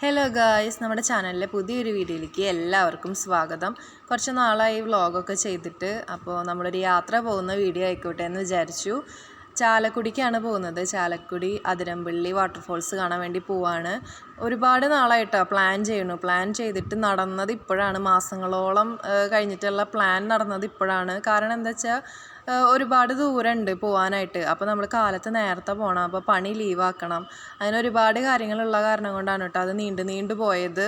Hello guys നമ്മുടെ ചാനലിലെ പുതിയൊരു വീഡിയോയിലേക്ക് എല്ലാവർക്കും സ്വാഗതം. കുറച്ച് നാളായി വ്ളോഗൊക്കെ ചെയ്തിട്ട് അപ്പോൾ നമ്മളൊരു യാത്ര പോകുന്ന വീഡിയോ ആയിക്കോട്ടെ എന്ന് വിചാരിച്ചു. ചാലക്കുടിക്കാണ് പോകുന്നത്. ചാലക്കുടി അതിരമ്പള്ളി വാട്ടർഫോൾസ് കാണാൻ വേണ്ടി പോവാണ്. ഒരുപാട് നാളായിട്ടോ പ്ലാൻ ചെയ്യണു പ്ലാൻ ചെയ്തിട്ട് നടന്നത് ഇപ്പോഴാണ്. മാസങ്ങളോളം കഴിഞ്ഞിട്ടുള്ള പ്ലാൻ നടന്നത് ഇപ്പോഴാണ്. കാരണം എന്താ വെച്ചാൽ ഒരുപാട് ദൂരമുണ്ട് പോകാനായിട്ട് അപ്പോൾ നമ്മൾ കാലത്ത് നേരത്തെ പോകണം അപ്പോൾ പണി ലീവാക്കണം അങ്ങനെ ഒരുപാട് കാര്യങ്ങളുള്ള കാരണം കൊണ്ടാണ് കേട്ടോ അത് നീണ്ടു നീണ്ടു പോയത്.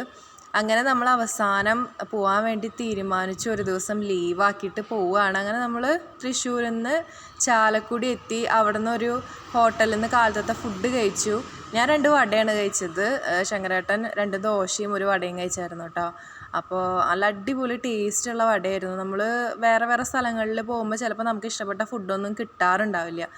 അങ്ങനെ നമ്മൾ അവസാനം പോകാൻ വേണ്ടി തീരുമാനിച്ചു. ഒരു ദിവസം ലീവാക്കിയിട്ട് പോവുകയാണ്. അങ്ങനെ നമ്മൾ തൃശ്ശൂരിൽ നിന്ന് ചാലക്കുടി എത്തി. അവിടെ നിന്നൊരു ഹോട്ടലിൽ നിന്ന് കാലത്തത്തെ ഫുഡ് കഴിച്ചു. ഞാൻ രണ്ട് വടയാണ് കഴിച്ചത്. ശങ്കരേട്ടൻ രണ്ട് ദോശയും ഒരു വടയും കഴിച്ചായിരുന്നു കേട്ടോ അപ്പോൾ നല്ല അടിപൊളി ടേസ്റ്റുള്ള വടയായിരുന്നു. നമ്മൾ വേറെ വേറെ സ്ഥലങ്ങളിൽ പോകുമ്പോൾ ചിലപ്പോൾ നമുക്ക് ഇഷ്ടപ്പെട്ട ഫുഡൊന്നും കിട്ടാറുണ്ടാവില്ല.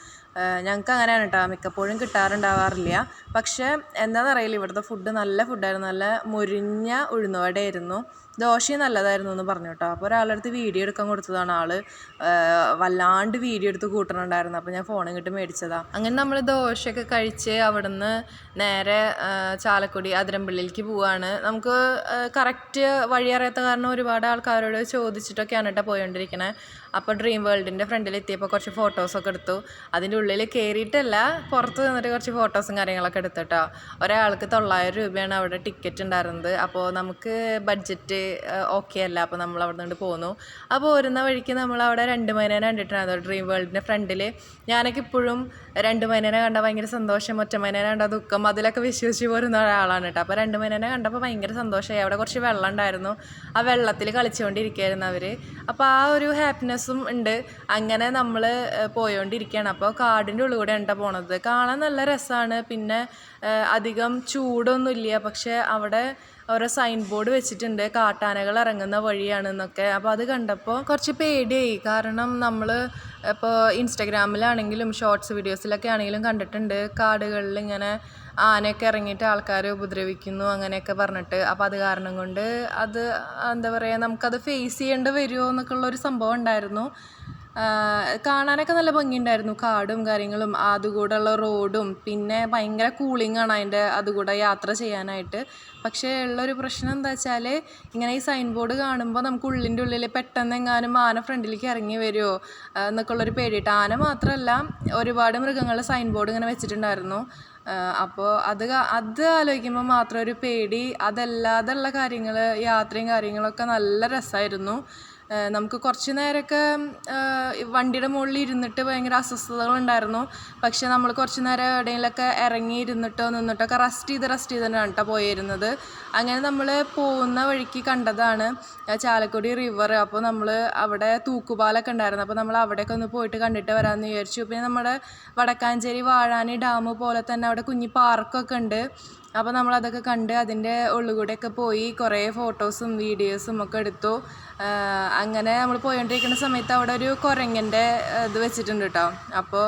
ഞങ്ങൾക്ക് അങ്ങനെയാണ് കേട്ടോ മിക്കപ്പോഴും കിട്ടാറുണ്ടാവാറില്ല. പക്ഷേ എന്താണെന്നറിയില്ല ഇവിടുത്തെ ഫുഡ് നല്ല ഫുഡായിരുന്നു നല്ല മുരിഞ്ഞ ഉഴുന്നുവടയായിരുന്നു. ദോശയും നല്ലതായിരുന്നു എന്ന് പറഞ്ഞു കേട്ടോ അപ്പോൾ ഒരാളുടെ അടുത്ത് വീഡിയോ എടുക്കാൻ കൊടുത്തതാണ് ആൾ വല്ലാണ്ട് വീഡിയോ എടുത്ത് കൂട്ടണുണ്ടായിരുന്നു. അപ്പോൾ ഞാൻ ഫോൺ ഇങ്ങോട്ട് മേടിച്ചതാണ് അങ്ങനെ നമ്മൾ ദോശയൊക്കെ കഴിച്ച് അവിടുന്ന് നേരെ ചാലക്കുടി അതിരമ്പള്ളിയിലേക്ക് പോവാണ്. നമുക്ക് കറക്റ്റ് വഴി അറിയാത്ത കാരണം ഒരുപാട് ആൾക്കാരോട് ചോദിച്ചിട്ടൊക്കെയാണ് കേട്ടോ പോയോണ്ടിരിക്കണേ. അപ്പോൾ ഡ്രീം വേൾഡിന്റെ ഫ്രണ്ടിൽ എത്തിയപ്പോൾ കുറച്ച് ഫോട്ടോസൊക്കെ എടുത്തു. അതിന്റെ ഉള്ളിൽ കയറിയിട്ടല്ല പുറത്ത് നിന്നിട്ട് കുറച്ച് ഫോട്ടോസും കാര്യങ്ങളൊക്കെ എടുത്തിട്ടോ ഒരാൾക്ക് തൊള്ളായിരം രൂപയാണ് അവിടെ ടിക്കറ്റ് ഉണ്ടായിരുന്നത്. അപ്പോൾ നമുക്ക് ബഡ്ജറ്റ് ഓക്കെ അല്ല. അപ്പോൾ നമ്മൾ അവിടെ നിന്ന് പോന്നു. അപ്പോൾ വരുന്ന വഴിക്ക് നമ്മൾ അവിടെ രണ്ട് മൈനേനെ കണ്ടിട്ടുണ്ടായിരുന്നു ഡ്രീം വേൾഡിന്റെ ഫ്രണ്ടിൽ ഞാനൊക്കെ ഇപ്പോഴും രണ്ട് മൈനേനെ കണ്ടാൽ ഭയങ്കര സന്തോഷം. ഒറ്റ മൈനേനെ കണ്ടാൽ ദുഃഖം. അതിലൊക്കെ വിശ്വസിച്ച് പോരുന്ന ഒരാളാണ് കേട്ടോ. അപ്പോൾ രണ്ട് മൈനേനെ കണ്ടപ്പോൾ ഭയങ്കര സന്തോഷമായി. അവിടെ കുറച്ച് വെള്ളം ഉണ്ടായിരുന്നു. ആ വെള്ളത്തിൽ കളിച്ചുകൊണ്ടിരിക്കുകയായിരുന്നു അവർ അപ്പോൾ ആ ഒരു ഹാപ്പിനെസ്സും ഉണ്ട്. അങ്ങനെ നമ്മൾ പോയോണ്ടിരിക്കുകയാണ് അപ്പോൾ കാടിന്റെ ഉള്ളിൽ കൂടെ ഉണ്ട പോണത്. കാണാൻ നല്ല രസമാണ് പിന്നെ അധികം ചൂടൊന്നുമില്ല. പക്ഷേ അവിടെ ഓരോ സൈൻ ബോർഡ് വെച്ചിട്ടുണ്ട്. കാട്ടാനകൾ ഇറങ്ങുന്ന വഴിയാണെന്നൊക്കെ. അപ്പോൾ അത് കണ്ടപ്പോൾ കുറച്ച് പേടിയായി. കാരണം നമ്മൾ ഇപ്പോൾ ഇൻസ്റ്റഗ്രാമിലാണെങ്കിലും ഷോർട്സ് വീഡിയോസിലൊക്കെ ആണെങ്കിലും കണ്ടിട്ടുണ്ട്. കാടുകളിൽ ഇങ്ങനെ ആനയൊക്കെ ഇറങ്ങിയിട്ട് ആൾക്കാരെ ഉപദ്രവിക്കുന്നു അങ്ങനെയൊക്കെ പറഞ്ഞിട്ട്. അപ്പോൾ അത് കാരണം കൊണ്ട് അത് എന്താ പറയുക നമുക്കത് ഫേസ് ചെയ്യേണ്ടി വരുമോ എന്നൊക്കെ ഉള്ളൊരു സംഭവം ഉണ്ടായിരുന്നു. കാണാനൊക്കെ നല്ല ഭംഗിയുണ്ടായിരുന്നു. കാടും കാര്യങ്ങളും അതുകൂടെയുള്ള റോഡും പിന്നെ ഭയങ്കര കൂളിംഗ് ആണ് അതിന്റെ അതുകൂടെ യാത്ര ചെയ്യാനായിട്ട്. പക്ഷേ ഉള്ളൊരു പ്രശ്നം എന്താ വെച്ചാൽ ഇങ്ങനെ ഈ സൈൻ ബോർഡ് കാണുമ്പോൾ നമുക്ക് ഉള്ളിന്റെ ഉള്ളിൽ പെട്ടെന്ന് എങ്ങാനും ആന ഫ്രണ്ടിലേക്ക് ഇറങ്ങി വരുമോ എന്നൊക്കെ ഉള്ളൊരു പേടിയിട്ട് ആന മാത്രമല്ല ഒരുപാട് മൃഗങ്ങളുടെ സൈൻ ബോർഡ് ഇങ്ങനെ വെച്ചിട്ടുണ്ടായിരുന്നു. അപ്പോൾ അത് അത് ആലോചിക്കുമ്പോൾ മാത്രം ഒരു പേടി. അതല്ലാതെയുള്ള കാര്യങ്ങൾ യാത്രയും കാര്യങ്ങളൊക്കെ നല്ല രസമായിരുന്നു നമുക്ക് കുറച്ച് നേരമൊക്കെ വണ്ടിയുടെ മുകളിൽ ഇരുന്നിട്ട് ഭയങ്കര അസ്വസ്ഥതകളുണ്ടായിരുന്നു. പക്ഷെ നമ്മൾ കുറച്ച് നേരം എവിടെയെങ്കിലുമൊക്കെ ഇറങ്ങി ഇരുന്നിട്ടോ നിന്നിട്ടൊക്കെ റെസ്റ്റ് ചെയ്ത് റെസ്റ്റ് ചെയ്ത് തന്നെയാണ് കേട്ടോ പോയിരുന്നത്. അങ്ങനെ നമ്മൾ പോകുന്ന വഴിക്ക് കണ്ടതാണ് ചാലക്കുടി റിവർ അപ്പോൾ നമ്മൾ അവിടെ തൂക്കുപാലൊക്കെ ഉണ്ടായിരുന്നു. അപ്പോൾ നമ്മൾ അവിടെയൊക്കെ ഒന്ന് പോയിട്ട് കണ്ടിട്ട് വരാമെന്ന് വിചാരിച്ചു. പിന്നെ നമ്മുടെ വടക്കാഞ്ചേരി വാഴാനി ഡാം പോലെ തന്നെ അവിടെ കുഞ്ഞി പാർക്കൊക്കെ ഉണ്ട്. അപ്പോൾ നമ്മൾ അതൊക്കെ കണ്ട് അതിന്റെ ഉള്ളുകൂടെയൊക്കെ പോയി കുറേ ഫോട്ടോസും വീഡിയോസും ഒക്കെ എടുത്തു. അങ്ങനെ നമ്മൾ പോയിക്കൊണ്ടിരിക്കുന്ന സമയത്ത് അവിടെ ഒരു കുരങ്ങന്റെ ഇത് വെച്ചിട്ടുണ്ട് കേട്ടോ അപ്പോൾ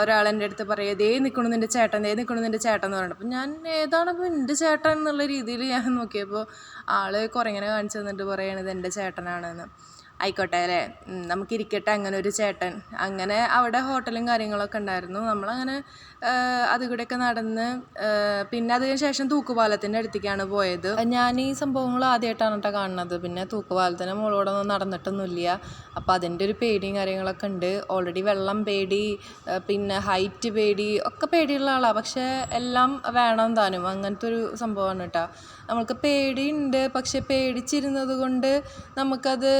ഒരാൾ അടുത്ത് പറയുക ദേ നിൽക്കണു നിന്റെ ചേട്ടൻ ദേ നിൽക്കണു നിന്റെ ചേട്ടൻ എന്ന് പറഞ്ഞു അപ്പോൾ ഞാൻ ഏതാണ് അപ്പോൾ എന്റെ ചേട്ടൻ എന്നുള്ള രീതിയിൽ ഞാൻ നോക്കിയപ്പോൾ ആൾ കുരങ്ങനെ കാണിച്ചു തന്നിട്ട് പറയണത് എന്റെ ചേട്ടനാണെന്ന്. ആയിക്കോട്ടെ അല്ലേ? നമുക്കിരിക്കട്ടെ അങ്ങനെ ഒരു ചേട്ടൻ. അങ്ങനെ അവിടെ ഹോട്ടലും കാര്യങ്ങളൊക്കെ ഉണ്ടായിരുന്നു. നമ്മളങ്ങനെ അത് കൂടെയൊക്കെ നടന്ന് പിന്നെ അതിന് ശേഷം തൂക്കുപാലത്തിന്റെ അടുത്തേക്കാണ് പോയത്. ഞാൻ ഈ സംഭവങ്ങൾ ആദ്യമായിട്ടാണ് കേട്ടോ കാണുന്നത്. പിന്നെ തൂക്കുപാലത്തിന്റെ മുകളോടെ ഒന്നും നടന്നിട്ടൊന്നുമില്ല. അപ്പോൾ അതിന്റെ ഒരു പേടിയും കാര്യങ്ങളൊക്കെ ഉണ്ട്. ഓൾറെഡി വെള്ളം പേടി പിന്നെ ഹൈറ്റ് പേടി ഒക്കെ പേടിയുള്ള ആളാണ്. പക്ഷേ എല്ലാം വേണം താനും. അങ്ങനത്തെ ഒരു സംഭവമാണ് കേട്ടോ. നമ്മൾക്ക് പേടിയുണ്ട്. പക്ഷെ പേടിച്ചിരുന്നത് കൊണ്ട് നമുക്കത്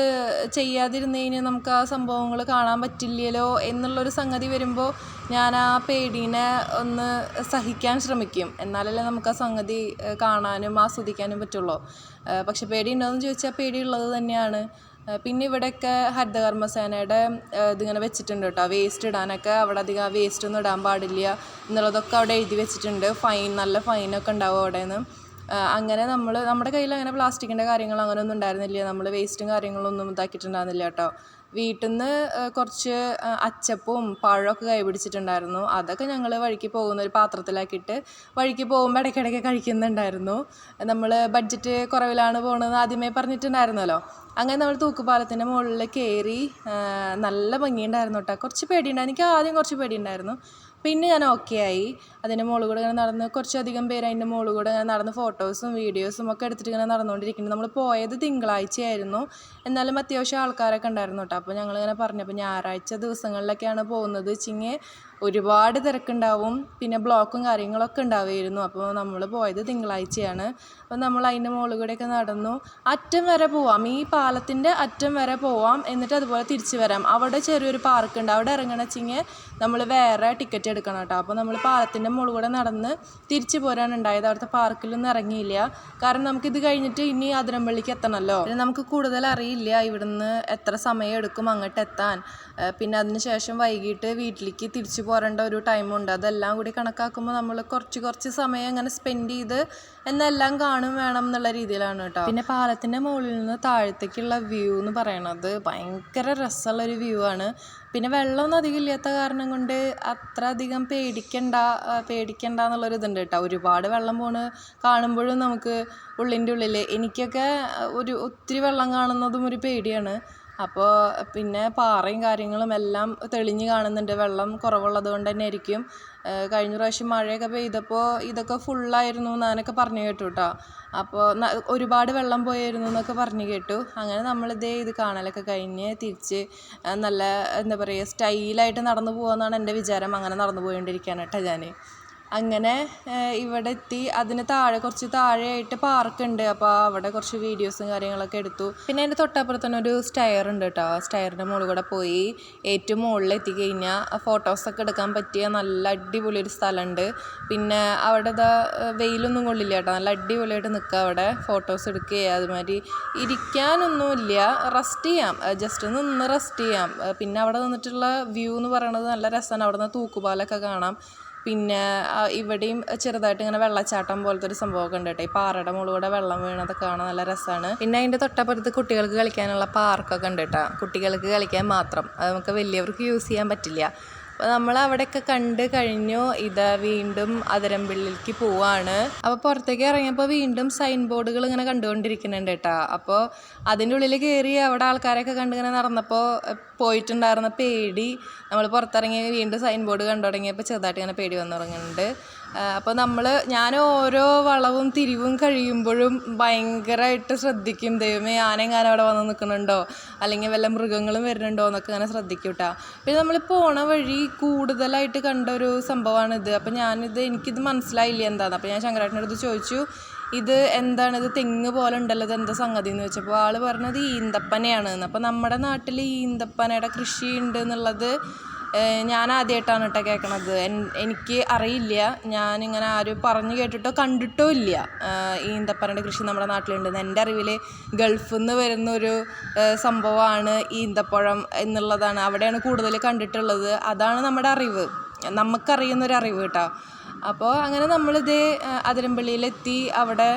ചെയ്യാതിരുന്നതിന് നമുക്ക് ആ സംഭവങ്ങൾ കാണാൻ പറ്റില്ലല്ലോ എന്നുള്ളൊരു സംഗതി വരുമ്പോൾ ഞാൻ ആ പേടീനെ ഒന്ന് സഹിക്കാൻ ശ്രമിക്കും. എന്നാലല്ലേ നമുക്ക് ആ സംഗതി കാണാനും ആസ്വദിക്കാനും പറ്റുള്ളൂ. പക്ഷെ പേടിയുണ്ടോയെന്ന് ചോദിച്ചാൽ പേടിയുള്ളത് തന്നെയാണ്. പിന്നെ ഇവിടെയൊക്കെ ഹരിതകർമ്മസേനയുടെ ഇതിങ്ങനെ വെച്ചിട്ടുണ്ട് കേട്ടോ. വേസ്റ്റ് ഇടാനൊക്കെ അവിടെ അധികം വേസ്റ്റ് ഒന്നും ഇടാൻ പാടില്ല എന്നുള്ളതൊക്കെ അവിടെ എഴുതി വെച്ചിട്ടുണ്ട്. ഫൈൻ നല്ല ഫൈനൊക്കെ ഉണ്ടാവും അവിടെ നിന്ന് അങ്ങനെ നമ്മൾ നമ്മുടെ കയ്യിൽ അങ്ങനെ പ്ലാസ്റ്റിക്കിന്റെ കാര്യങ്ങൾ അങ്ങനെ ഒന്നും ഉണ്ടായിരുന്നില്ല. നമ്മൾ വേസ്റ്റും കാര്യങ്ങളൊന്നും ഇതാക്കിയിട്ടുണ്ടായിരുന്നില്ല കേട്ടോ. വീട്ടിൽ നിന്ന് കുറച്ച് അച്ചപ്പും അച്ചപ്പവും പഴമൊക്കെ കൈ പിടിച്ചിട്ടുണ്ടായിരുന്നു അതൊക്കെ ഞങ്ങൾ വഴിക്ക് പോകുന്ന ഒരു പാത്രത്തിലാക്കിയിട്ട് വഴിക്ക് പോകുമ്പോൾ ഇടയ്ക്കിടയ്ക്ക് കഴിക്കുന്നുണ്ടായിരുന്നു. നമ്മൾ ബഡ്ജറ്റ് കുറവിലാണ് പോകുന്നത് ആദ്യമേ പറഞ്ഞിട്ടുണ്ടായിരുന്നല്ലോ. അങ്ങനെ നമ്മൾ തൂക്കുപാലത്തിന്റെ മുകളിൽ കയറി നല്ല ഭംഗിയുണ്ടായിരുന്നു കേട്ടോ കുറച്ച് പേടിയുണ്ടായിരുന്നു. എനിക്ക് ആദ്യം കുറച്ച് പേടിയുണ്ടായിരുന്നു. പിന്നെ ഞാൻ ഓക്കെ ആയി. അതിന്റെ മുകളിൽ കൂടെ ഇങ്ങനെ നടന്ന് കുറച്ചധികം പേര് അതിന്റെ മുകളിൽ കൂടെ ഇങ്ങനെ നടന്ന് ഫോട്ടോസും വീഡിയോസും ഒക്കെ എടുത്തിട്ട് ഇങ്ങനെ നടന്നുകൊണ്ടിരിക്കുന്നുണ്ട് നമ്മൾ പോയത് തിങ്കളാഴ്ചയായിരുന്നു. എന്നാലും അത്യാവശ്യം ആൾക്കാരൊക്കെ ഉണ്ടായിരുന്നു കേട്ടോ അപ്പോൾ ഞങ്ങളിങ്ങനെ പറഞ്ഞപ്പോൾ ഞായറാഴ്ച ദിവസങ്ങളിലൊക്കെയാണ് പോകുന്നത്. വെച്ചിങ്ങനെ ഒരുപാട് തിരക്കുണ്ടാവും. പിന്നെ ബ്ലോക്കും കാര്യങ്ങളൊക്കെ ഉണ്ടാവുമായിരുന്നു. അപ്പോൾ നമ്മൾ പോയത് തിങ്കളാഴ്ചയാണ്. അപ്പോൾ നമ്മൾ അതിന്റെ മുകളിൽ കൂടെയൊക്കെ നടന്നു. അറ്റം വരെ പോവാം. ഈ പാലത്തിന്റെ അറ്റം വരെ പോവാം. എന്നിട്ട് അതുപോലെ തിരിച്ചു വരാം. അവിടെ ചെറിയൊരു പാർക്ക് ഉണ്ട്. അവിടെ ഇറങ്ങണമെച്ചിങ്ങ് നമ്മൾ വേറെ ടിക്കറ്റ് എടുക്കണം കേട്ടോ. അപ്പോൾ നമ്മൾ പാലത്തിന്റെ മുകളിൽ കൂടെ നടന്ന് തിരിച്ചു പോരാണ് ഉണ്ടായത് അവിടുത്തെ പാർക്കിലൊന്നും ഇറങ്ങിയില്ല. കാരണം നമുക്കിത് കഴിഞ്ഞിട്ട് ഇനി അതിരമ്പള്ളിക്ക് എത്തണമല്ലോ. പിന്നെ നമുക്ക് കൂടുതൽ അറിയില്ല ഇവിടുന്ന് എത്ര സമയം എടുക്കും അങ്ങോട്ട് എത്താൻ. പിന്നെ അതിന് ശേഷം വൈകിട്ട് വീട്ടിലേക്ക് തിരിച്ചു പോരേണ്ട ഒരു ടൈമുണ്ട്. അതെല്ലാം കൂടി കണക്കാക്കുമ്പോൾ നമ്മൾ കുറച്ച് കുറച്ച് സമയം അങ്ങനെ സ്പെൻഡ് ചെയ്ത് എന്നെല്ലാം കാണും വേണം എന്നുള്ള രീതിയിലാണ് കേട്ടോ. പിന്നെ പാലത്തിന്റെ മുകളിൽ നിന്ന് താഴത്തേക്കുള്ള വ്യൂ എന്ന് പറയണത് ഭയങ്കര രസമുള്ളൊരു വ്യൂ ആണ്. പിന്നെ വെള്ളമൊന്നും അധികം ഇല്ലാത്ത കാരണം കൊണ്ട് അത്ര അധികം പേടിക്കണ്ട പേടിക്കണ്ട എന്നുള്ളൊരു ഇതുണ്ട് കേട്ടോ. ഒരുപാട് വെള്ളം പോണ് കാണുമ്പോഴും നമുക്ക് ഉള്ളിന്റെ ഉള്ളിൽ എനിക്കൊക്കെ ഒരു ഒത്തിരി വെള്ളം കാണുന്നതും ഒരു പേടിയാണ്. അപ്പോൾ പിന്നെ പാറയും കാര്യങ്ങളും എല്ലാം തെളിഞ്ഞു കാണുന്നുണ്ട്. വെള്ളം കുറവുള്ളത് കൊണ്ട് തന്നെ ആയിരിക്കും. കഴിഞ്ഞ പ്രാവശ്യം മഴയൊക്കെ പെയ്തപ്പോൾ ഇതൊക്കെ ഫുള്ളായിരുന്നു ഞാനൊക്കെ പറഞ്ഞു കേട്ടു കേട്ടോ അപ്പോൾ ഒരുപാട് വെള്ളം പോയായിരുന്നു എന്നൊക്കെ പറഞ്ഞു കേട്ടു. അങ്ങനെ നമ്മൾ നമ്മളിതേ ഇത് കാണലൊക്കെ കഴിഞ്ഞ് തിരിച്ച് നല്ല എന്താ പറയുക സ്റ്റൈലായിട്ട് നടന്നു പോകുമെന്നാണ് എന്റെ വിചാരം. അങ്ങനെ നടന്നു പോയിക്കൊണ്ടിരിക്കുകയാണ് കേട്ടോ ഞാൻ അങ്ങനെ ഇവിടെ എത്തി അതിന് താഴെ കുറച്ച് താഴെയായിട്ട് പാർക്ക് ഉണ്ട് അപ്പോൾ അവിടെ കുറച്ച് വീഡിയോസും കാര്യങ്ങളൊക്കെ എടുത്തു. പിന്നെ അതിന്റെ തൊട്ടപ്പുറത്ത് തന്നെ ഒരു സ്റ്റയർ ഉണ്ട് കേട്ടോ സ്റ്റയറിന്റെ മുകളിൽ കൂടെ പോയി ഏറ്റവും മുകളിൽ എത്തിക്കഴിഞ്ഞാൽ ഫോട്ടോസൊക്കെ എടുക്കാൻ പറ്റിയ നല്ല അടിപൊളി ഒരു സ്ഥലമുണ്ട് പിന്നെ അവിടെ ഇതാ വെയിലൊന്നും കൊള്ളില്ല കേട്ടോ നല്ല അടിപൊളിയായിട്ട് നിൽക്കുക അവിടെ. ഫോട്ടോസ് എടുക്കുക അതുമാതിരി ഇരിക്കാനൊന്നുമില്ല. റെസ്റ്റ് ചെയ്യാം. ജസ്റ്റ് നിന്ന് റെസ്റ്റ് ചെയ്യാം. പിന്നെ അവിടെ നിന്നിട്ടുള്ള വ്യൂ എന്ന് പറയുന്നത് നല്ല രസമാണ് അവിടെ നിന്ന് തൂക്കുപാലൊക്കെ കാണാം. പിന്നെ ഇവിടെയും ചെറുതായിട്ട് ഇങ്ങനെ വെള്ളച്ചാട്ടം പോലത്തെ ഒരു സംഭവമൊക്കെ ഉണ്ട് കേട്ടോ. ഈ പാറയുടെ മുകളിലൂടെ വെള്ളം വീണതൊക്കെ കാണാൻ നല്ല രസമാണ് പിന്നെ അതിന്റെ തൊട്ടപ്പുറത്ത് കുട്ടികൾക്ക് കളിക്കാനുള്ള പാർക്കൊക്കെ ഉണ്ട് കേട്ടോ. കുട്ടികൾക്ക് കളിക്കാൻ മാത്രം. അത് നമുക്ക് വലിയവർക്ക് യൂസ് ചെയ്യാൻ പറ്റില്ല. അപ്പോൾ നമ്മൾ അവിടെയൊക്കെ കണ്ട് കഴിഞ്ഞു. ഇതാ വീണ്ടും അതിരമ്പിള്ളിലേക്ക് പോവാണ്. അപ്പോൾ പുറത്തേക്ക് ഇറങ്ങിയപ്പോൾ വീണ്ടും സൈൻ ബോർഡുകൾ ഇങ്ങനെ കണ്ടുകൊണ്ടിരിക്കുന്നുണ്ട് കേട്ടോ. അപ്പോൾ അതിന്റെ ഉള്ളിൽ കയറി അവിടെ ആൾക്കാരൊക്കെ കണ്ട് ഇങ്ങനെ നടന്നപ്പോൾ പോയിട്ടുണ്ടായിരുന്ന പേടി. നമ്മൾ പുറത്തിറങ്ങി വീണ്ടും സൈൻ ബോർഡ് കണ്ടു തുടങ്ങിയപ്പോൾ ചെറുതായിട്ട് ഇങ്ങനെ പേടി വന്നു തുടങ്ങുന്നുണ്ട് അപ്പോൾ നമ്മൾ ഞാൻ ഓരോ വളവും തിരിവും കഴിയുമ്പോഴും ഭയങ്കരമായിട്ട് ശ്രദ്ധിക്കും. ദൈവമേ ആനെങ്ങാനും അവിടെ വന്ന് നിൽക്കുന്നുണ്ടോ? അല്ലെങ്കിൽ വല്ല മൃഗങ്ങളും വരുന്നുണ്ടോ എന്നൊക്കെ ഇങ്ങനെ ശ്രദ്ധിക്കും കേട്ടോ പിന്നെ നമ്മൾ പോണ വഴി കൂടുതലായിട്ട് കണ്ട ഒരു സംഭവമാണിത് അപ്പോൾ ഞാനിത് എനിക്കിത് മനസ്സിലായില്ല എന്താണെന്ന് അപ്പോൾ ഞാൻ ശങ്കരാട്ടിന്റെ അടുത്ത് ചോദിച്ചു. ഇത് എന്താണ്? ഇത് തെങ്ങ് പോലെ ഉണ്ടല്ലോ ഇത് എന്താ സംഗതി എന്ന് വെച്ചപ്പോൾ ആൾ പറഞ്ഞത് ഈന്തപ്പനയാണ്. അപ്പോൾ നമ്മുടെ നാട്ടിൽ ഈന്തപ്പനയുടെ കൃഷി ഉണ്ട് എന്നുള്ളത് ഞാൻ ആദ്യമായിട്ടാണ് കേട്ടോ കേൾക്കണത് എനിക്ക് അറിയില്ല. ഞാനിങ്ങനെ ആരും പറഞ്ഞു കേട്ടിട്ടോ കണ്ടിട്ടോ ഇല്ല. ഈന്തപ്പനയുടെ കൃഷി നമ്മുടെ നാട്ടിലുണ്ടെന്ന് എന്റെ അറിവിൽ ഗൾഫിൽ നിന്ന് വരുന്ന ഒരു സംഭവമാണ് ഈന്തപ്പഴം എന്നുള്ളതാണ്. അവിടെയാണ് കൂടുതൽ കണ്ടിട്ടുള്ളത്. അതാണ് നമ്മുടെ അറിവ്. നമുക്കറിയുന്ന ഒരു അറിവ് കേട്ടോ അപ്പോൾ അങ്ങനെ നമ്മളിത് അതിരമ്പള്ളിയിലെത്തി. അവിടെ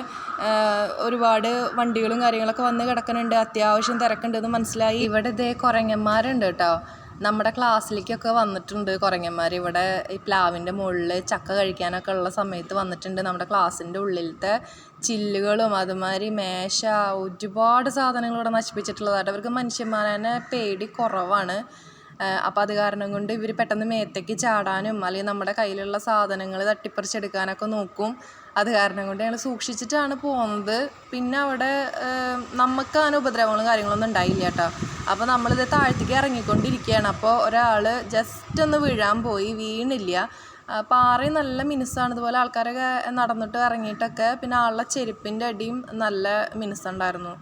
ഒരുപാട് വണ്ടികളും കാര്യങ്ങളൊക്കെ വന്ന് കിടക്കുന്നുണ്ട് അത്യാവശ്യം തിരക്കുണ്ടെന്ന് മനസ്സിലായി. ഇവിടെ ഇതേ കുരങ്ങന്മാരുണ്ട് കേട്ടോ നമ്മുടെ ക്ലാസ്സിലേക്കൊക്കെ വന്നിട്ടുണ്ട് കുരങ്ങന്മാർ. ഇവിടെ ഈ പ്ലാവിന്റെ മുകളിൽ ചക്ക കഴിക്കാനൊക്കെ ഉള്ള സമയത്ത് വന്നിട്ടുണ്ട് നമ്മുടെ ക്ലാസ്സിന്റെ ഉള്ളിലത്തെ ചില്ലുകളും അതുമാതിരി മേശ ഒരുപാട് സാധനങ്ങൾ ഇവിടെ നശിപ്പിച്ചിട്ടുള്ളതായിട്ട്. അവർക്ക് മനുഷ്യന്മാരെ പേടി കുറവാണ്. അപ്പം അത് കാരണം കൊണ്ട് ഇവർ പെട്ടെന്ന് മേത്തേക്ക് ചാടാനും അല്ലെങ്കിൽ നമ്മുടെ കയ്യിലുള്ള സാധനങ്ങൾ തട്ടിപ്പറിച്ചെടുക്കാനൊക്കെ നോക്കും. അത് കാരണം കൊണ്ട് ഞങ്ങൾ സൂക്ഷിച്ചിട്ടാണ് പോകുന്നത് പിന്നെ അവിടെ നമുക്ക് അങ്ങനെ ഉപദ്രവങ്ങളും കാര്യങ്ങളൊന്നും ഉണ്ടായില്ല കേട്ടോ. അപ്പോൾ നമ്മളിത് താഴത്തേക്ക് ഇറങ്ങിക്കൊണ്ടിരിക്കുകയാണ്. അപ്പോൾ ഒരാൾ ജസ്റ്റ് ഒന്ന് വീഴാൻ പോയി വീണില്ല. പാറയും നല്ല മിനുസാണ്. ഇതുപോലെ ആൾക്കാരൊക്കെ നടന്നിട്ട് ഇറങ്ങിയിട്ടൊക്കെ പിന്നെ ആളുടെ ചെരുപ്പിന്റെ അടിയും നല്ല മിനുസുണ്ടായിരുന്നു.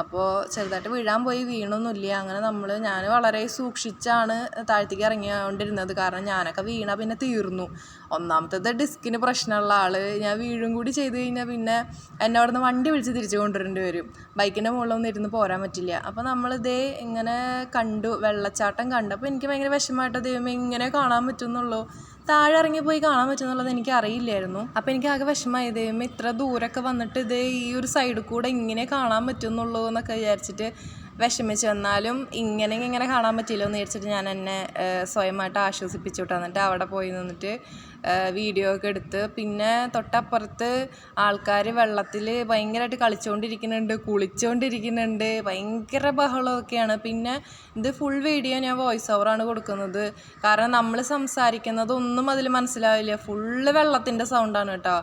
അപ്പോൾ ചെറുതായിട്ട് വീഴാൻ പോയി വീണൊന്നുമില്ല. അങ്ങനെ നമ്മൾ ഞാൻ വളരെ സൂക്ഷിച്ചാണ് താഴത്തേക്ക് ഇറങ്ങിക്കൊണ്ടിരുന്നത്. കാരണം ഞാനൊക്കെ വീണാൽ പിന്നെ തീർന്നു. ഒന്നാമത്തത് ഡിസ്കിന് പ്രശ്നമുള്ള ആൾ ഞാൻ വീഴും കൂടി ചെയ്ത് കഴിഞ്ഞാൽ പിന്നെ എന്നെ അവിടെ നിന്ന് വണ്ടി വിളിച്ച് തിരിച്ചു കൊണ്ടുവരേണ്ടി വരും. ബൈക്കിന്റെ മുകളിലൊന്നും ഇരുന്ന് പോരാൻ പറ്റില്ല. അപ്പോൾ നമ്മളിതേ ഇങ്ങനെ കണ്ടു വെള്ളച്ചാട്ടം കണ്ടപ്പോൾ എനിക്ക് ഭയങ്കര വിഷമമായിട്ട് ദൈവമേ ഇങ്ങനെ കാണാൻ പറ്റുന്നുള്ളൂ. താഴെ ഇറങ്ങി പോയി കാണാൻ പറ്റുന്നുള്ളത് എനിക്ക് അറിയില്ലായിരുന്നു അപ്പോൾ എനിക്ക് ആകെ വിഷമമായി. ദൈവമേ ഇത്ര ദൂരമൊക്കെ വന്നിട്ട് ഇത് ഈ ഒരു സൈഡിൽ കൂടെ ഇങ്ങനെ കാണാൻ പറ്റുന്നുള്ളൂ എന്നൊക്കെ വിചാരിച്ചിട്ട് വിഷമിച്ചു വന്നാലും ഇങ്ങനെ ഇങ്ങനെ കാണാൻ പറ്റില്ല എന്ന് വിചാരിച്ചിട്ട് ഞാൻ എന്നെ സ്വയമായിട്ട് ആശ്വസിപ്പിച്ചു എന്നിട്ട് അവിടെ പോയി നിന്നിട്ട് വീഡിയോ ഒക്കെ എടുത്ത്. പിന്നെ തൊട്ടപ്പുറത്ത് ആൾക്കാർ വെള്ളത്തിൽ ഭയങ്കരമായിട്ട് കളിച്ചുകൊണ്ടിരിക്കുന്നുണ്ട് കുളിച്ചുകൊണ്ടിരിക്കുന്നുണ്ട് ഭയങ്കര ബഹളമൊക്കെയാണ്. പിന്നെ ഇത് ഫുൾ വീഡിയോ ഞാൻ വോയിസ് ഓവറാണ് കൊടുക്കുന്നത്. കാരണം നമ്മൾ സംസാരിക്കുന്നത് ഒന്നും അതിൽ മനസ്സിലാവില്ല ഫുള്ള് വെള്ളത്തിന്റെ സൗണ്ടാണ് കേട്ടോ.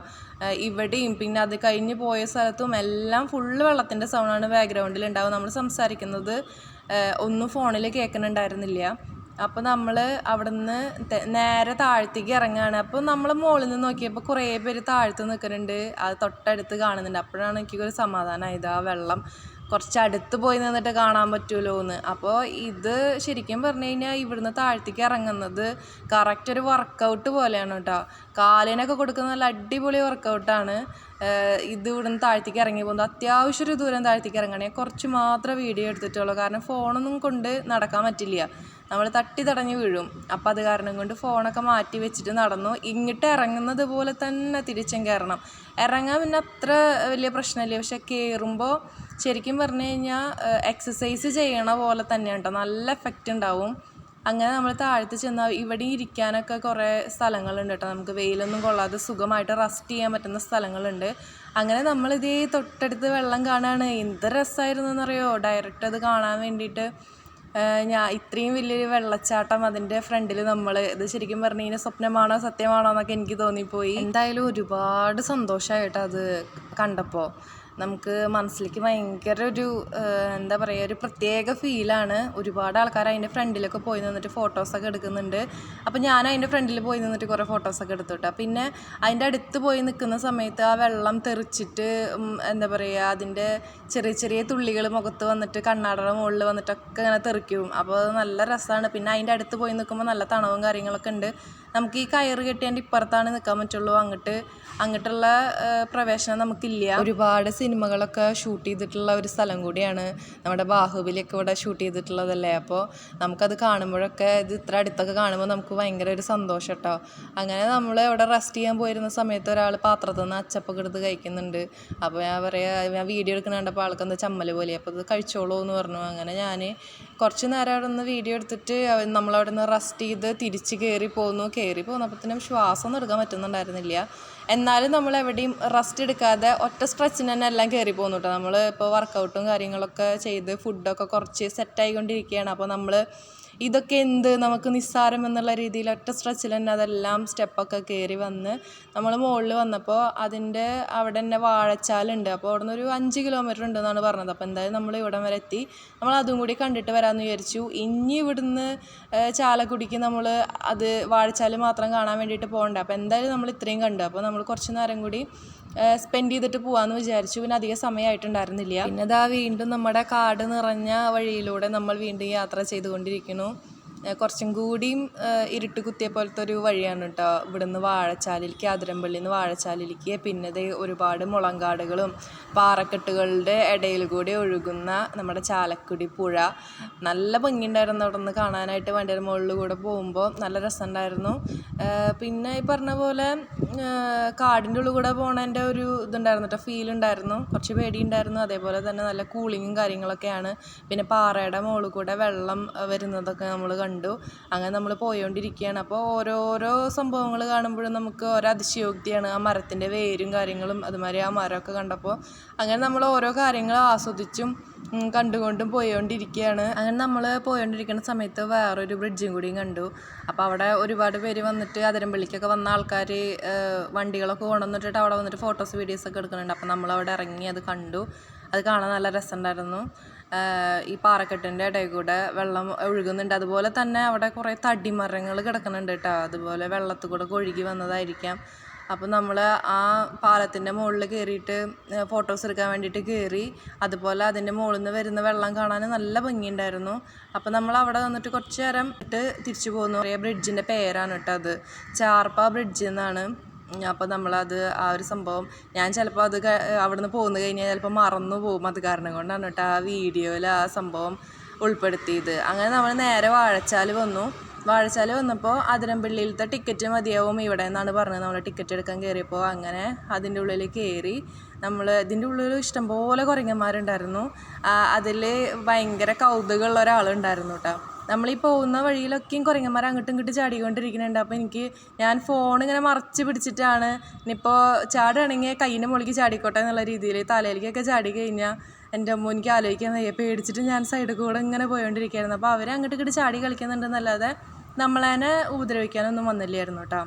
ഇവിടെയും പിന്നെ അത് കഴിഞ്ഞ് പോയ സ്ഥലത്തും എല്ലാം ഫുള്ള് വെള്ളത്തിന്റെ സൗണ്ടാണ് ബാക്ക്ഗ്രൗണ്ടിൽ ഉണ്ടാവും നമ്മൾ സംസാരിക്കുന്നത് ഒന്നും ഫോണിൽ കേൾക്കുന്നുണ്ടായിരുന്നില്ല. അപ്പോൾ നമ്മൾ അവിടെ നിന്ന് നേരെ താഴത്തേക്ക് ഇറങ്ങുകയാണ് അപ്പോൾ നമ്മൾ മുകളിൽ നിന്ന് നോക്കിയപ്പോൾ കുറേ പേര് താഴത്ത് നിൽക്കുന്നുണ്ട് അത് തൊട്ടടുത്ത് കാണുന്നുണ്ട്. അപ്പോഴാണ് എനിക്കൊരു സമാധാനമായത് ആ വെള്ളം കുറച്ച് അടുത്ത് പോയി നിന്നിട്ട് കാണാൻ പറ്റുമല്ലോ എന്ന് അപ്പോൾ ഇത് ശരിക്കും പറഞ്ഞു കഴിഞ്ഞാൽ ഇവിടുന്ന് താഴത്തേക്ക് ഇറങ്ങുന്നത് കറക്റ്റ് ഒരു വർക്കൗട്ട് പോലെയാണ് കേട്ടോ. കാലിനൊക്കെ കൊടുക്കുന്ന നല്ല അടിപൊളി വർക്കൗട്ടാണ് ഇത് ഇവിടുന്ന് താഴത്തേക്ക് ഇറങ്ങി പോകുന്നത് അത്യാവശ്യം ഒരു ദൂരം താഴത്തേക്ക് ഇറങ്ങണേ. കുറച്ച് മാത്രം വീഡിയോ എടുത്തിട്ടുള്ളൂ. കാരണം ഫോണൊന്നും കൊണ്ട് നടക്കാൻ പറ്റില്ല. നമ്മൾ തട്ടി തടഞ്ഞ് വീഴും. അപ്പോൾ അത് കാരണം കൊണ്ട് ഫോണൊക്കെ മാറ്റി വെച്ചിട്ട് നടന്നു. ഇങ്ങോട്ട് ഇറങ്ങുന്നത് പോലെ തന്നെ തിരിച്ചും കയറണം ഇറങ്ങാൻ പിന്നെ അത്ര വലിയ പ്രശ്നമില്ല. പക്ഷെ കയറുമ്പോൾ ശരിക്കും പറഞ്ഞു കഴിഞ്ഞാൽ എക്സസൈസ് ചെയ്യണ പോലെ തന്നെയാണ് കേട്ടോ. നല്ല എഫക്റ്റ് ഉണ്ടാവും. അങ്ങനെ നമ്മൾ താഴത്ത് ചെന്നാൽ ഇവിടെ ഇരിക്കാനൊക്കെ കുറേ സ്ഥലങ്ങളുണ്ട് കേട്ടോ. നമുക്ക് വെയിലൊന്നും കൊള്ളാതെ സുഖമായിട്ട് റെസ്റ്റ് ചെയ്യാൻ പറ്റുന്ന സ്ഥലങ്ങളുണ്ട്. അങ്ങനെ നമ്മളിതേ തൊട്ടടുത്ത് വെള്ളം കാണാണ്. എന്ത് രസമായിരുന്നു എന്നറിയോ ഡയറക്റ്റ് അത് കാണാൻ വേണ്ടിയിട്ട് ഞാൻ ഇത്രയും വലിയൊരു വെള്ളച്ചാട്ടം അതിന്റെ ഫ്രണ്ടിൽ നമ്മൾ ഇത് ശരിക്കും പറഞ്ഞു കഴിഞ്ഞാൽ സ്വപ്നമാണോ സത്യമാണോ എന്നൊക്കെ എനിക്ക് തോന്നിപ്പോയി. എന്തായാലും ഒരുപാട് സന്തോഷമായിട്ട് അത് കണ്ടപ്പോൾ നമുക്ക് മനസ്സിലേക്ക് ഭയങ്കര ഒരു എന്താ പറയുക ഒരു പ്രത്യേക ഫീലാണ് ഒരുപാട് ആൾക്കാർ അതിന്റെ ഫ്രണ്ടിലൊക്കെ പോയി നിന്നിട്ട് ഫോട്ടോസൊക്കെ എടുക്കുന്നുണ്ട്. അപ്പോൾ ഞാൻ അതിന്റെ ഫ്രണ്ടിൽ പോയി നിന്നിട്ട് കുറേ ഫോട്ടോസൊക്കെ എടുത്തുട്ടോ പിന്നെ അതിന്റെ അടുത്ത് പോയി നിൽക്കുന്ന സമയത്ത് ആ വെള്ളം തെറിച്ചിട്ട് എന്താ പറയുക അതിന്റെ ചെറിയ ചെറിയ തുള്ളികൾ മുഖത്ത് വന്നിട്ട് കണ്ണാടയുടെ മുകളിൽ വന്നിട്ടൊക്കെ ഇങ്ങനെ തെറിക്കും. അപ്പോൾ നല്ല രസമാണ് പിന്നെ അതിന്റെ അടുത്ത് പോയി നിൽക്കുമ്പോൾ നല്ല തണവും കാര്യങ്ങളൊക്കെ ഉണ്ട്. നമുക്ക് ഈ കയറ് കെട്ടിയതിന്റെ ഇപ്പുറത്താണ് നിൽക്കാൻ പറ്റുള്ളൂ. അങ്ങോട്ട് അങ്ങോട്ടുള്ള പ്രവേശനം നമുക്കില്ല. ഒരുപാട് സിനിമകളൊക്കെ ഷൂട്ട് ചെയ്തിട്ടുള്ള ഒരു സ്ഥലം കൂടിയാണ് നമ്മുടെ ബാഹുബലിയൊക്കെ ഇവിടെ ഷൂട്ട് ചെയ്തിട്ടുള്ളതല്ലേ? അപ്പോൾ നമുക്കത് കാണുമ്പോഴൊക്കെ ഇത് ഇത്ര അടുത്തൊക്കെ കാണുമ്പോൾ നമുക്ക് ഭയങ്കര ഒരു സന്തോഷം കേട്ടോ. അങ്ങനെ നമ്മൾ ഇവിടെ റെസ്റ്റ് ചെയ്യാൻ പോയിരുന്ന സമയത്ത് ഒരാൾ പാത്രത്തിൽ നിന്ന് അച്ചപ്പൊക്കെ എടുത്ത് കഴിക്കുന്നുണ്ട്. അപ്പോൾ ഞാൻ പറയുക ഞാൻ വീഡിയോ എടുക്കുന്ന കണ്ടപ്പോൾ ആൾക്ക് എന്താ ചമ്മൽ പോലെ. അപ്പോൾ ഇത് കഴിച്ചോളൂ എന്ന് പറഞ്ഞു. അങ്ങനെ ഞാൻ കുറച്ച് നേരം അവിടെ നിന്ന് വീഡിയോ എടുത്തിട്ട് നമ്മളവിടെ നിന്ന് റെസ്റ്റ് ചെയ്ത് തിരിച്ച് കയറി പോന്നു. കയറി പോന്നപ്പോഴത്തേനും ശ്വാസം ഒന്നും എടുക്കാൻ പറ്റുന്നുണ്ടായിരുന്നില്ല. എന്നാലും നമ്മൾ എവിടെയും റെസ്റ്റ് എടുക്കാതെ ഒറ്റ സ്ട്രെച്ചിന് തന്നെ എല്ലാം കയറി പോകുന്നു കേട്ടോ നമ്മൾ ഇപ്പോൾ വർക്കൗട്ടും കാര്യങ്ങളൊക്കെ ചെയ്ത് ഫുഡൊക്കെ കുറച്ച് സെറ്റായിക്കൊണ്ടിരിക്കുകയാണ് അപ്പോൾ നമ്മൾ ഇതൊക്കെ എന്ത്? നമുക്ക് നിസ്സാരം എന്നുള്ള രീതിയിൽ ഒറ്റ സ്ട്രെച്ചിൽ തന്നെ അതെല്ലാം സ്റ്റെപ്പൊക്കെ കയറി വന്ന് നമ്മൾ മുകളിൽ വന്നപ്പോൾ അതിന്റെ അവിടെ തന്നെ വാഴച്ചാലുണ്ട് അപ്പോൾ അവിടെ ഒരു അഞ്ച് കിലോമീറ്റർ ഉണ്ടെന്നാണ് പറഞ്ഞത്. അപ്പോൾ എന്തായാലും നമ്മൾ ഇവിടം വരെ എത്തി. നമ്മൾ അതും കൂടി കണ്ടിട്ട് വരാമെന്ന് വിചാരിച്ചു. ഇനി ഇവിടുന്ന് ചാലക്കുടിക്ക് നമ്മൾ അത് വാഴച്ചാൽ മാത്രം കാണാൻ വേണ്ടിയിട്ട് പോകണ്ട? അപ്പോൾ എന്തായാലും നമ്മൾ ഇത്രയും കണ്ടു. അപ്പോൾ നമ്മൾ കുറച്ച് നേരം കൂടി സ്പെൻഡ് ചെയ്തിട്ട് പോകാമെന്ന് വിചാരിച്ചു. പിന്നെ അധികം സമയമായിട്ടുണ്ടായിരുന്നില്ല പിന്നെ ഇതാ വീണ്ടും നമ്മുടെ കാട് നിറഞ്ഞ വഴിയിലൂടെ നമ്മൾ വീണ്ടും യാത്ര ചെയ്തുകൊണ്ടിരിക്കുന്നു. കുറച്ചും കൂടിയും ഇരുട്ട് കുത്തിയ പോലത്തെ ഒരു വഴിയാണ് കേട്ടോ ഇവിടുന്ന് വാഴച്ചാലിലേക്ക് അതിരമ്പള്ളിയിൽ നിന്ന് വാഴച്ചാലിലേക്ക് പിന്നെ ദേ ഒരുപാട് മുളങ്കാടുകളും പാറക്കെട്ടുകളുടെ ഇടയിൽ കൂടി ഒഴുകുന്ന നമ്മുടെ ചാലക്കുടി പുഴ. നല്ല ഭംഗിയുണ്ടായിരുന്നു അവിടെ നിന്ന് കാണാനായിട്ട് വണ്ടിയുടെ മുകളിൽ കൂടെ പോകുമ്പോൾ നല്ല രസമുണ്ടായിരുന്നു. പിന്നെ ഈ പറഞ്ഞ പോലെ കാടിന്റെ ഉള്ളിൽ കൂടെ പോണതിന്റെ ഒരു ഇതുണ്ടായിരുന്നു കേട്ടോ ഫീൽ ഉണ്ടായിരുന്നു. കുറച്ച് പേടിയുണ്ടായിരുന്നു. അതേപോലെ തന്നെ നല്ല കൂളിങ്ങും കാര്യങ്ങളൊക്കെയാണ്. പിന്നെ പാറയുടെ മുകളിൽ കൂടെ വെള്ളം വരുന്നതൊക്കെ നമ്മൾ കണ്ടു. അങ്ങനെ നമ്മൾ പോയോണ്ടിരിക്കുകയാണ് അപ്പോൾ ഓരോരോ സംഭവങ്ങൾ കാണുമ്പോഴും നമുക്ക് ഓരോ അതിശയോക്തിയാണ്. ആ മരത്തിന്റെ വേരും കാര്യങ്ങളും അതുമാതിരി ആ മരമൊക്കെ കണ്ടപ്പോൾ അങ്ങനെ നമ്മൾ ഓരോ കാര്യങ്ങൾ ആസ്വദിച്ചും കണ്ടുകൊണ്ടും പോയോണ്ടിരിക്കുകയാണ് അങ്ങനെ നമ്മൾ പോയോണ്ടിരിക്കുന്ന സമയത്ത് വേറൊരു ബ്രിഡ്ജും കൂടിയും കണ്ടു. അപ്പോൾ അവിടെ ഒരുപാട് പേര് വന്നിട്ട് അതിരമ്പള്ളിക്കൊക്കെ വന്ന ആൾക്കാർ വണ്ടികളൊക്കെ കൊണ്ടുവന്നിട്ട് അവിടെ വന്നിട്ട് ഫോട്ടോസ് വീഡിയോസൊക്കെ എടുക്കുന്നുണ്ട്. അപ്പോൾ നമ്മൾ അവിടെ ഇറങ്ങി അത് കണ്ടു. അത് കാണാൻ നല്ല രസമുണ്ടായിരുന്നു. ഈ പാറക്കെട്ടിന്റെ ഇടയിൽ കൂടെ വെള്ളം ഒഴുകുന്നുണ്ട്. അതുപോലെ തന്നെ അവിടെ കുറേ തടിമരങ്ങൾ കിടക്കുന്നുണ്ട് കേട്ടോ. അതുപോലെ വെള്ളത്തിൽ കൂടെ ഒഴുകി വന്നതായിരിക്കാം. അപ്പോൾ നമ്മൾ ആ പാലത്തിന്റെ മുകളിൽ കയറിയിട്ട് ഫോട്ടോസ് എടുക്കാൻ വേണ്ടിയിട്ട് കയറി അതുപോലെ അതിന്റെ മുകളിൽ നിന്ന് വരുന്ന വെള്ളം കാണാൻ നല്ല ഭംഗിയുണ്ടായിരുന്നു. അപ്പോൾ നമ്മൾ അവിടെ വന്നിട്ട് കുറച്ച് നേരം ഇട്ട് തിരിച്ചു പോകുന്നു. ബ്രിഡ്ജിന്റെ പേരാണ് കേട്ടോ അത്. ചാർപ്പ ബ്രിഡ്ജ് എന്നാണ്. അപ്പോൾ നമ്മളത് ആ ഒരു സംഭവം ഞാൻ ചിലപ്പോൾ അത് അവിടുന്ന് പോന്നു കഴിഞ്ഞാൽ ചിലപ്പോൾ മറന്നു പോകും അത് കാരണം കൊണ്ടാണ് കേട്ടോ ആ വീഡിയോയിൽ ആ സംഭവം ഉൾപ്പെടുത്തിയത്. അങ്ങനെ നമ്മൾ നേരെ വാഴച്ചാൽ വന്നു. വാഴച്ചാൽ വന്നപ്പോൾ അതിരമ്പള്ളിയിലത്തെ ടിക്കറ്റ് മതിയാവും ഇവിടെ നിന്നാണ് പറഞ്ഞത്. നമ്മൾ ടിക്കറ്റ് എടുക്കാൻ കയറിയപ്പോൾ അങ്ങനെ അതിന്റെ ഉള്ളിൽ കയറി നമ്മൾ ഇതിന്റെ ഉള്ളിൽ ഇഷ്ടംപോലെ കുരങ്ങന്മാരുണ്ടായിരുന്നു. അതിൽ ഭയങ്കര കൗതുകമുള്ള ഒരാളുണ്ടായിരുന്നു കേട്ടോ. നമ്മളീ പോകുന്ന വഴിയിലൊക്കെയും കുരങ്ങന്മാർ അങ്ങോട്ടും ഇങ്ങോട്ടും ചാടിക്കൊണ്ടിരിക്കുന്നുണ്ട്. അപ്പോൾ എനിക്ക് ഞാൻ ഫോൺ ഇങ്ങനെ മറച്ച് പിടിച്ചിട്ടാണ് ഇനിയിപ്പോൾ ചാടുകയാണെങ്കിൽ കയ്യിന്റെ മുകളിലേക്ക് ചാടിക്കോട്ടെ എന്നുള്ള രീതിയിൽ തലയിലേക്കൊക്കെ ചാടി കഴിഞ്ഞാൽ എന്റെ അമ്മ എനിക്ക് ആലോചിക്കാൻ വയ്യ. പേടിച്ചിട്ട് ഞാൻ സൈഡിൽ കൂടെ ഇങ്ങനെ പോയോണ്ടിരിക്കുകയായിരുന്നു. അപ്പോൾ അവർ അങ്ങോട്ട് ഇങ്ങോട്ട് ചാടി കളിക്കുന്നുണ്ടെന്നല്ലാതെ നമ്മളതിനെ ഉപദ്രവിക്കാനൊന്നും വന്നില്ലായിരുന്നു കേട്ടോ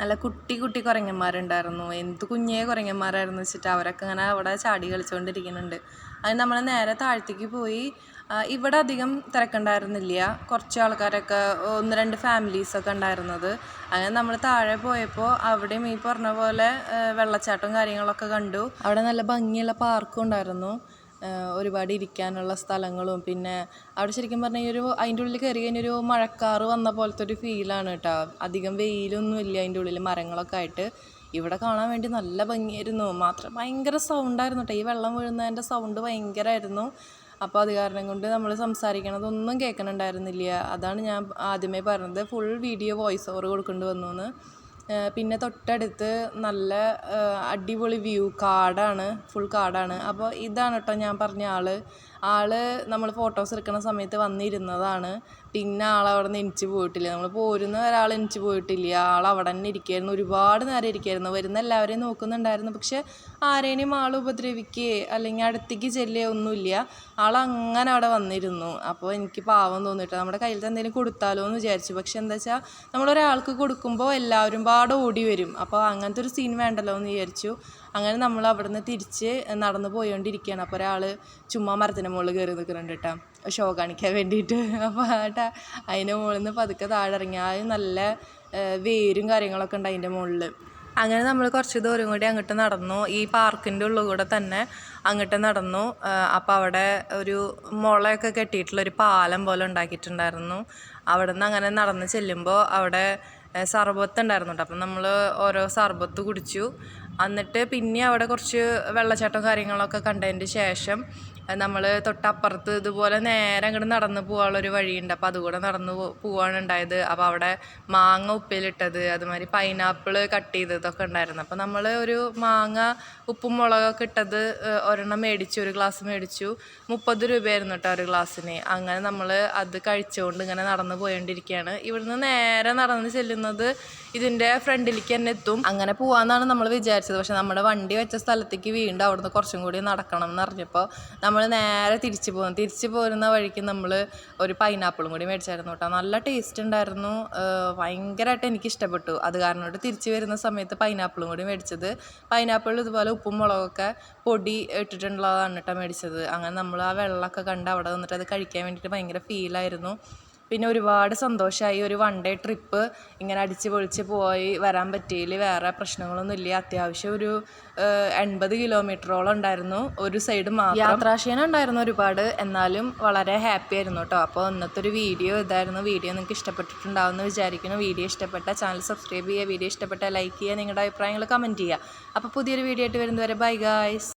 നല്ല കുട്ടി കുട്ടി കുരങ്ങന്മാരുണ്ടായിരുന്നു. എന്ത് കുഞ്ഞേ കുരങ്ങന്മാരായിരുന്നു വെച്ചിട്ട് അവരൊക്കെ ഇങ്ങനെ അവിടെ ചാടി കളിച്ചുകൊണ്ടിരിക്കുന്നുണ്ട് അത് നമ്മൾ നേരെ താഴത്തേക്ക് പോയി ഇവിടെ അധികം തിരക്കുണ്ടായിരുന്നില്ല. കുറച്ച് ആൾക്കാരൊക്കെ ഒന്ന് രണ്ട് ഫാമിലീസൊക്കെ ഉണ്ടായിരുന്നത്. അങ്ങനെ നമ്മൾ താഴെ പോയപ്പോൾ അവിടെയും ഈ പറഞ്ഞ പോലെ വെള്ളച്ചാട്ടവും കാര്യങ്ങളൊക്കെ കണ്ടു. അവിടെ നല്ല ഭംഗിയുള്ള പാർക്കും ഉണ്ടായിരുന്നു. ഒരുപാട് ഇരിക്കാനുള്ള സ്ഥലങ്ങളും. പിന്നെ അവിടെ ശരിക്കും പറഞ്ഞാൽ ഒരു അതിന്റെ ഉള്ളിൽ കയറി കഴിഞ്ഞൊരു മഴക്കാറ് വന്ന പോലത്തെ ഒരു ഫീലാണ് കേട്ടോ അധികം വെയിലൊന്നും ഇല്ല അതിന്റെ ഉള്ളിൽ മരങ്ങളൊക്കെ ആയിട്ട്. ഇവിടെ കാണാൻ വേണ്ടി നല്ല ഭംഗിയായിരുന്നു. മാത്രം ഭയങ്കര സൗണ്ടായിരുന്നു കേട്ടോ ഈ വെള്ളം വീഴുന്നതിന്റെ സൗണ്ട് ഭയങ്കരമായിരുന്നു അപ്പോൾ അത് കാരണം കൊണ്ട് നമ്മൾ സംസാരിക്കണതൊന്നും കേൾക്കണുണ്ടായിരുന്നില്ല അതാണ് ഞാൻ ആദ്യമേ പറഞ്ഞത്. ഫുൾ വീഡിയോ വോയിസ് ഓവർ കൊടുക്കേണ്ടി വന്നു എന്ന് പിന്നെ തൊട്ടടുത്ത് നല്ല അടിപൊളി വ്യൂ കാടാണ്. ഫുൾ കാടാണ്. അപ്പോൾ ഇതാണ് കേട്ടോ ഞാൻ പറഞ്ഞ ആൾ ആൾ നമ്മൾ ഫോട്ടോസ് എടുക്കുന്ന സമയത്ത് വന്നിരുന്നതാണ്. പിന്നെ ആൾ അവിടെ നിന്ന് എനിച്ച് പോയിട്ടില്ല. നമ്മൾ പോരുന്ന ഒരാൾ എനിച്ച് പോയിട്ടില്ല. ആൾ അവിടെ തന്നെ ഇരിക്കുകയായിരുന്നു ഒരുപാട് നേരം ഇരിക്കുകയായിരുന്നു വരുന്ന എല്ലാവരെയും നോക്കുന്നുണ്ടായിരുന്നു. പക്ഷെ ആരേനെയും ആൾ ഉപദ്രവിക്കുകയോ അല്ലെങ്കിൽ അടുത്തേക്ക് ചെല്ലുകയോ ഒന്നുമില്ല. ആൾ അങ്ങനെ അവിടെ വന്നിരുന്നു. അപ്പോൾ എനിക്ക് പാവം തോന്നിയിട്ട്. നമ്മുടെ കയ്യിലത്തെ എന്തെങ്കിലും കൊടുത്താലോ എന്ന് വിചാരിച്ചു. പക്ഷെ എന്താ വെച്ചാൽ നമ്മളൊരാൾക്ക് കൊടുക്കുമ്പോൾ എല്ലാവരും പാടെ ഓടി വരും. അപ്പോൾ അങ്ങനത്തെ ഒരു സീൻ വേണ്ടല്ലോ എന്ന് വിചാരിച്ചു. അങ്ങനെ നമ്മൾ അവിടെ നിന്ന് തിരിച്ച് നടന്ന് പോയോണ്ടിരിക്കുകയാണ് അപ്പോൾ ഒരാൾ ചുമ്മാ മരത്തിന്റെ മുകളിൽ കയറി നിൽക്കുന്നുണ്ട് കേട്ടോ. ഷോ കാണിക്കാൻ വേണ്ടിയിട്ട്. അപ്പോൾ ആട്ടാ അതിന്റെ മുകളിൽ നിന്ന് പതുക്കെ താഴെ ഇറങ്ങി ആ നല്ല വേരും കാര്യങ്ങളൊക്കെ ഉണ്ട് അതിന്റെ മുകളിൽ അങ്ങനെ നമ്മൾ കുറച്ച് ദൂരം കൂടി അങ്ങോട്ട് നടന്നു. ഈ പാർക്കിന്റെ ഉള്ളിൽ കൂടെ തന്നെ അങ്ങോട്ട് നടന്നു. അപ്പോൾ അവിടെ ഒരു മുളയൊക്കെ കെട്ടിയിട്ടുള്ള ഒരു പാലം പോലെ ഉണ്ടാക്കിയിട്ടുണ്ടായിരുന്നു. അവിടെ നിന്ന് അങ്ങനെ നടന്ന് ചെല്ലുമ്പോൾ അവിടെ സർബത്ത് ഉണ്ടായിരുന്നു അപ്പം നമ്മൾ ഓരോ സർബത്ത് കുടിച്ചു. എന്നിട്ട് പിന്നെ അവിടെ കുറച്ച് വെള്ളച്ചാട്ടം കാര്യങ്ങളൊക്കെ കണ്ടതിന്റെ ശേഷം നമ്മൾ തൊട്ടപ്പുറത്ത് ഇതുപോലെ നേരെ അങ്ങോട്ട് നടന്ന് പോകാനുള്ളൊരു വഴിയുണ്ട്. അപ്പോൾ അതുകൂടെ നടന്ന് പോവാണ് ഉണ്ടായത്. അപ്പോൾ അവിടെ മാങ്ങ ഉപ്പിലിട്ടത് അതുമാതിരി പൈനാപ്പിൾ കട്ട് ചെയ്തതൊക്കെ ഉണ്ടായിരുന്നു. അപ്പോൾ നമ്മൾ ഒരു മാങ്ങ ഉപ്പും മുളകൊക്കെ ഇട്ടത് ഒരെണ്ണം മേടിച്ചു ഒരു ഗ്ലാസ് മേടിച്ചു. മുപ്പത് രൂപയായിരുന്നു കേട്ടോ ഒരു ഗ്ലാസ്സിന്. അങ്ങനെ നമ്മൾ അത് കഴിച്ചുകൊണ്ട് ഇങ്ങനെ നടന്ന് പോയോണ്ടിരിക്കുകയാണ് ഇവിടുന്ന് നേരെ നടന്ന് ചെല്ലുന്നത് ഇതിന്റെ ഫ്രണ്ടിലേക്ക് തന്നെ എത്തും. അങ്ങനെ പോകാമെന്നാണ് നമ്മൾ വിചാരിച്ചത്. പക്ഷേ നമ്മുടെ വണ്ടി വെച്ച സ്ഥലത്തേക്ക് വീണ്ടും അവിടുന്ന് കുറച്ചും കൂടി നടക്കണം എന്ന് അറിഞ്ഞപ്പോൾ നമ്മൾ നേരെ തിരിച്ചു പോകും തിരിച്ചു പോരുന്ന വഴിക്ക് നമ്മൾ ഒരു പൈനാപ്പിളും കൂടി മേടിച്ചായിരുന്നു കേട്ടോ. നല്ല ടേസ്റ്റ് ഉണ്ടായിരുന്നു. ഭയങ്കരമായിട്ട് എനിക്ക് ഇഷ്ടപ്പെട്ടു. അത് കാരണം കൊണ്ട് തിരിച്ചു വരുന്ന സമയത്ത് പൈനാപ്പിളും കൂടി മേടിച്ചത്. പൈനാപ്പിൾ ഇതുപോലെ ഉപ്പും മുളകൊക്കെ പൊടി ഇട്ടിട്ടുള്ളതാണ് കേട്ടോ മേടിച്ചത്. അങ്ങനെ നമ്മൾ ആ വെള്ളമൊക്കെ കണ്ട് അവിടെ നിന്നിട്ട് അത് കഴിക്കാൻ വേണ്ടിയിട്ട് ഭയങ്കര ഫീലായിരുന്നു പിന്നെ ഒരുപാട് സന്തോഷമായി ഒരു വൺ ഡേ ട്രിപ്പ് ഇങ്ങനെ അടിച്ച് പൊളിച്ച് പോയി വരാൻ പറ്റിയതിൽ വേറെ പ്രശ്നങ്ങളൊന്നും ഇല്ല. അത്യാവശ്യം ഒരു എൺപത് കിലോമീറ്ററോളം ഉണ്ടായിരുന്നു. ഒരു സൈഡ് മാത്രം. യാത്രാക്ഷീണം ഉണ്ടായിരുന്നു ഒരുപാട്. എന്നാലും വളരെ ഹാപ്പി ആയിരുന്നു കേട്ടോ അപ്പോൾ ഇന്നത്തെ ഒരു വീഡിയോ ഇതായിരുന്നു. വീഡിയോ നിങ്ങൾക്ക് ഇഷ്ടപ്പെട്ടിട്ടുണ്ടാവുമെന്ന് വിചാരിക്കുന്നു. വീഡിയോ ഇഷ്ടപ്പെട്ട ചാനൽ സബ്സ്ക്രൈബ് ചെയ്യുക. വീഡിയോ ഇഷ്ടപ്പെട്ട ലൈക്ക് ചെയ്യുക. നിങ്ങളുടെ അഭിപ്രായങ്ങൾ കമന്റ് ചെയ്യുക. അപ്പോൾ പുതിയൊരു വീഡിയോ ആയിട്ട് വരുന്നവരെ ബൈ ഗായ്സ്